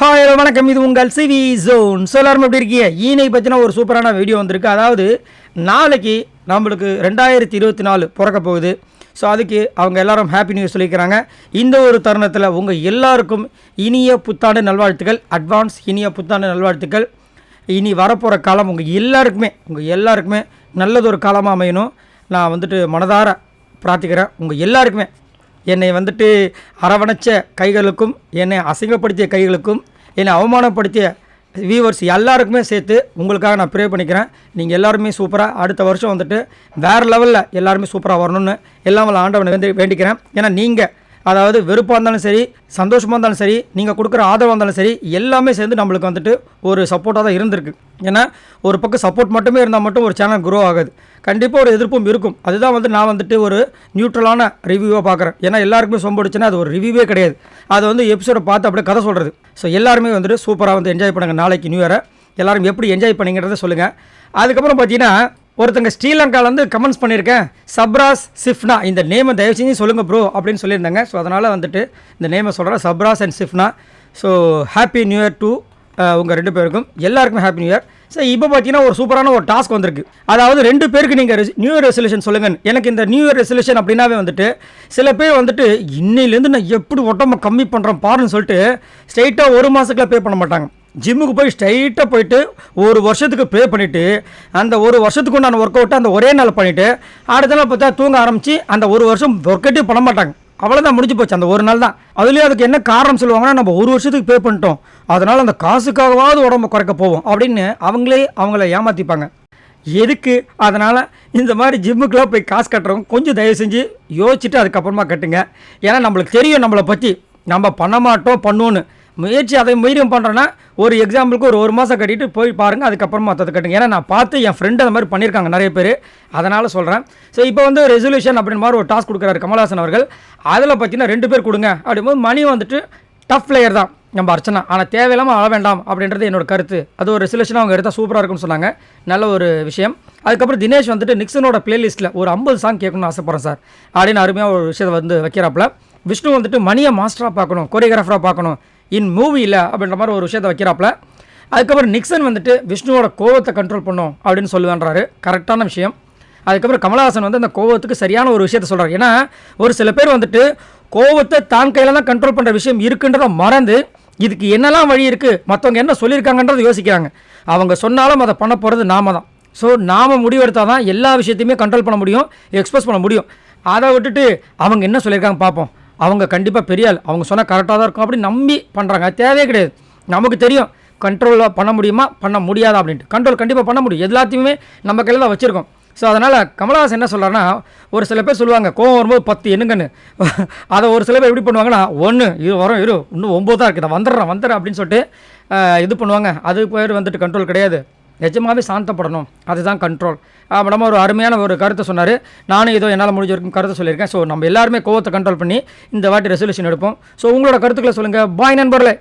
Hi hello வணக்கம். இது உங்கள் சிவி ஜோன் ஸோ எல்லாரும் எப்படி இருக்கீங்க. ஈனை பற்றின ஒரு சூப்பரான வீடியோ வந்திருக்கு. அதாவது நாளைக்கு நம்மளுக்கு ரெண்டாயிரத்தி இருபத்தி நாலு பிறக்க போகுது. ஸோ அதுக்கு அவங்க எல்லாரும் ஹாப்பி நியூஸ் சொல்லிக்கிறாங்க. இந்த ஒரு தருணத்தில் உங்கள் எல்லாருக்கும் இனிய புத்தாண்டு நல்வாழ்த்துக்கள். அட்வான்ஸ் இனிய புத்தாண்டு நல்வாழ்த்துக்கள். இனி வரப்போகிற காலம் உங்கள் எல்லாருக்குமே உங்கள் எல்லாருக்குமே நல்லதொரு காலமாக அமையணும். நான் வந்துட்டு மனதார பிரார்த்திக்கிறேன். உங்கள் எல்லாருக்குமே என்னை வந்துட்டு அரவணைச்ச கைகளுக்கும் என்னை அசிங்கப்படுத்திய கைகளுக்கும் என்னை அவமானப்படுத்திய வியூவர்ஸ் எல்லாருக்குமே சேர்த்து உங்களுக்காக நான் ப்ரே பண்ணிக்கிறேன். நீங்கள் எல்லாருமே சூப்பராக அடுத்த வருஷம் வந்துட்டு வேறு லெவலில் எல்லாருமே சூப்பராக வரணும்னு எல்லாம் வல்ல ஆண்டவனை வந்து வேண்டிக்கிறேன். ஏன்னா நீங்கள் அதாவது வெறுப்பாக இருந்தாலும் சரி சந்தோஷமாக இருந்தாலும் சரி நீங்கள் கொடுக்குற ஆதரவாக இருந்தாலும் சரி எல்லாமே சேர்ந்து நம்மளுக்கு வந்துட்டு ஒரு சப்போர்ட்டாக தான் இருந்திருக்கு. ஏன்னா ஒரு பக்கம் சப்போர்ட் மட்டுமே இருந்தால் மட்டும் ஒரு சேனல் க்ரோ ஆகாது. கண்டிப்பாக ஒரு எதிர்ப்பும் இருக்கும். அதுதான் வந்து நான் வந்துட்டு ஒரு நியூட்ரலான ரிவ்யூவாக பார்க்குறேன் ஏன்னா எல்லாருக்குமே சொம்படிச்சுன்னா அது ஒரு ரிவ்யூவே கிடையாது. அதை வந்து எபிசோடை பார்த்து அப்படியே கதை சொல்கிறது ஸோ எல்லாருமே வந்துட்டு சூப்பராக வந்து என்ஜாய் பண்ணுங்கள் நாளைக்கு நியூ இயரை எல்லாரும் எப்படி என்ஜாய் பண்ணிங்கிறத சொல்லுங்கள் அதுக்கப்புறம் பார்த்தீங்கன்னா ஒருத்தங்க ஸ்ரீலங்காலேருந்து கமெண்ட்ஸ் பண்ணியிருக்கேன். சப்ராஸ் சிஃப்னா இந்த நேமை தயவு செஞ்சு சொல்லுங்கள் ப்ரோ அப்படின்னு சொல்லியிருந்தாங்க. ஸோ அதனால் வந்துட்டு இந்த நேமை சொல்கிறேன் Sabras and Sifna. So happy new year to உங்கள் ரெண்டு பேருக்கும். எல்லாருக்குமே ஹாப்பி நியூ இயர் ஸோ இப்போ பார்த்தீங்கன்னா ஒரு சூப்பரான ஒரு டாஸ்க் வந்திருக்கு. அதாவது ரெண்டு பேருக்கு நீங்கள் நியூ இயர் ரெசல்யூஷன் சொல்லுங்கள் எனக்கு இந்த நியூ இயர் ரெசல்யூஷன் அப்படின்னாவே வந்துட்டு சில பேர் வந்துட்டு இன்னிலேருந்து நான் எப்படி உடம்ப கம்மி பண்ணுறேன் பாருன்னு சொல்லிட்டு ஸ்ட்ரைட்டாக ஒரு மாதத்துக்குள்ள பே பண்ண மாட்டாங்க. ஜிம்முக்கு போய் ஸ்ட்ரைட்டாக போயிட்டு ஒரு வருஷத்துக்கு ப்ளே பண்ணிவிட்டு அந்த ஒரு வருஷத்துக்கு உண்டான ஒர்க் அவுட்டை அந்த ஒரே நாள் பண்ணிவிட்டு அடுத்த நாள் பார்த்தா தூங்க ஆரம்பித்து அந்த ஒரு வருஷம் ஒர்க் பண்ண மாட்டாங்க. அவ்வளோதான் முடிஞ்சு போச்சு அந்த ஒரு நாள் தான். அதுலேயும் அதுக்கு என்ன காரணம் சொல்லுவாங்கன்னா நம்ம ஒரு வருஷத்துக்கு பே பண்ணிட்டோம். அதனால் அந்த காசுக்காகவாவது உடம்ப குறைக்க போவோம் அப்படின்னு அவங்களே அவங்கள ஏமாற்றிப்பாங்க எதுக்கு? அதனால் இந்த மாதிரி ஜிம்முக்கெலாம் போய் காசு கட்டுறவங்க கொஞ்சம் தயவு செஞ்சு யோசிச்சுட்டு அதுக்கப்புறமா கட்டுங்க. ஏன்னா நம்மளுக்கு தெரியும் நம்மளை பற்றி நம்ம பண்ண மாட்டோம் பண்ணுவோன்னு முயற்சி அதை மீறியும் பண்ணுறேன்னா ஒரு எக்ஸாம்பிளுக்கு ஒரு ஒரு மாதம் கட்டிட்டு போய் பாருங்கள் அதுக்கப்புறமா மற்றது கட்டுங்க. ஏன்னா நான் பார்த்து என் ஃப்ரெண்டு அந்த மாதிரி பண்ணியிருக்காங்க நிறைய பேர். அதனால் சொல்கிறேன் ஸோ இப்போ வந்து ரெசல்யூஷன் அப்படின்னு மாதிரி ஒரு டாஸ்க் கொடுக்குறாரு கமல்ஹாசன் அவர்கள். அதில் பார்த்தீங்கன்னா ரெண்டு பேர் கொடுங்க. அப்படிங்கும்போது மணி வந்துட்டு டஃப் பிளேயர் தான் நம்ம அர்ச்சனா. ஆனால் தேவையில்லாமல் அழ வேண்டாம் அப்படின்றது என்னோட கருத்து. அது ஒரு ரெசல்யூஷன் அவங்க எடுத்தால் சூப்பராக இருக்கும்னு சொன்னாங்க. நல்ல ஒரு விஷயம். அதுக்கப்புறம் தினேஷ் வந்துட்டு நிக்சனோட பிளேலிஸ்ட்டில் ஒரு ஐம்பது சாங் கேட்கணும்னு ஆசைப்பட்றேன் சார். அப்படின்னு அருமையாக ஒரு விஷயத்தை வந்து வைக்கிறாப்புல. விஷ்ணு வந்துட்டு மணியை மாஸ்டராக பார்க்கணும் கொரியோகிராஃபராக பார்க்கணும். இன் மூவியில் அப்படின்ற மாதிரி ஒரு விஷயத்தை வைக்கிறாப்புல. அதுக்கப்புறம் நிக்சன் வந்துட்டு விஷ்ணுவோட கோவத்தை கண்ட்ரோல் பண்ணும் அப்படின்னு சொல்லுவேன்றாரு. கரெக்டான விஷயம். அதுக்கப்புறம் கமலஹாசன் வந்து அந்த கோவத்துக்கு சரியான ஒரு விஷயத்த சொல்கிறார் ஏன்னா ஒரு சில பேர் வந்துட்டு கோவத்தை தான் கையில் தான் கண்ட்ரோல் பண்ணுற விஷயம் இருக்குன்றதை மறந்து இதுக்கு என்னெல்லாம் வழி இருக்குது மற்றவங்க என்ன சொல்லியிருக்காங்கன்றதை யோசிக்கிறாங்க. அவங்க சொன்னாலும் அதை பண்ண போகிறது நாம தான். ஸோ நாம் முடிவெடுத்தால் தான் எல்லா விஷயத்தையுமே கண்ட்ரோல் பண்ண முடியும் எக்ஸ்பிரஸ் பண்ண முடியும். அதை விட்டுட்டு அவங்க என்ன சொல்லியிருக்காங்க பார்ப்போம். அவங்க கண்டிப்பாக பெரிய ஆள். அவங்க சொன்னால் கரெக்டாக தான் இருக்கும் அப்படின்னு நம்பி பண்ணுறாங்க அது தேவையே கிடையாது. நமக்கு தெரியும் கண்ட்ரோலில் பண்ண முடியுமா பண்ண முடியாதா அப்படின்ட்டு. கண்ட்ரோல் கண்டிப்பாக பண்ண முடியும். எல்லாத்தையுமே நம்ம கையில் தான் வச்சுருக்கோம். ஸோ அதனால் கமலஹாசன் என்ன சொல்கிறாருன்னா ஒரு சில பேர் சொல்லுவாங்க கோவம் வரும்போது பத்து என்னங்கன்னு. அதை ஒரு சில பேர் எப்படி பண்ணுவாங்கன்னா ஒன்று இது வரும் இரு. இன்னும் ஒம்பது தான் இருக்குது நான் வந்துடுறேன் வந்துடுறேன் அப்படின்னு சொல்லிட்டு இது பண்ணுவாங்க. அது பேர் வந்துட்டு கண்ட்ரோல் கிடையாது. நிஜமாவே சாந்தப்படணும். அதுதான் கண்ட்ரோல் மேடம் ஒரு அருமையான ஒரு கருத்தை சொன்னார். நானும் ஏதோ என்னால் முடிஞ்ச வரைக்கும் கருத்தை சொல்லியிருக்கேன். ஸோ நம்ம எல்லாருமே கோவத்தை கண்ட்ரோல் பண்ணி இந்த வாட்டி ரெசல்யூஷன் எடுப்போம். ஸோ உங்களோட கருத்துக்களை சொல்லுங்கள் பாய் நண்பர்களே.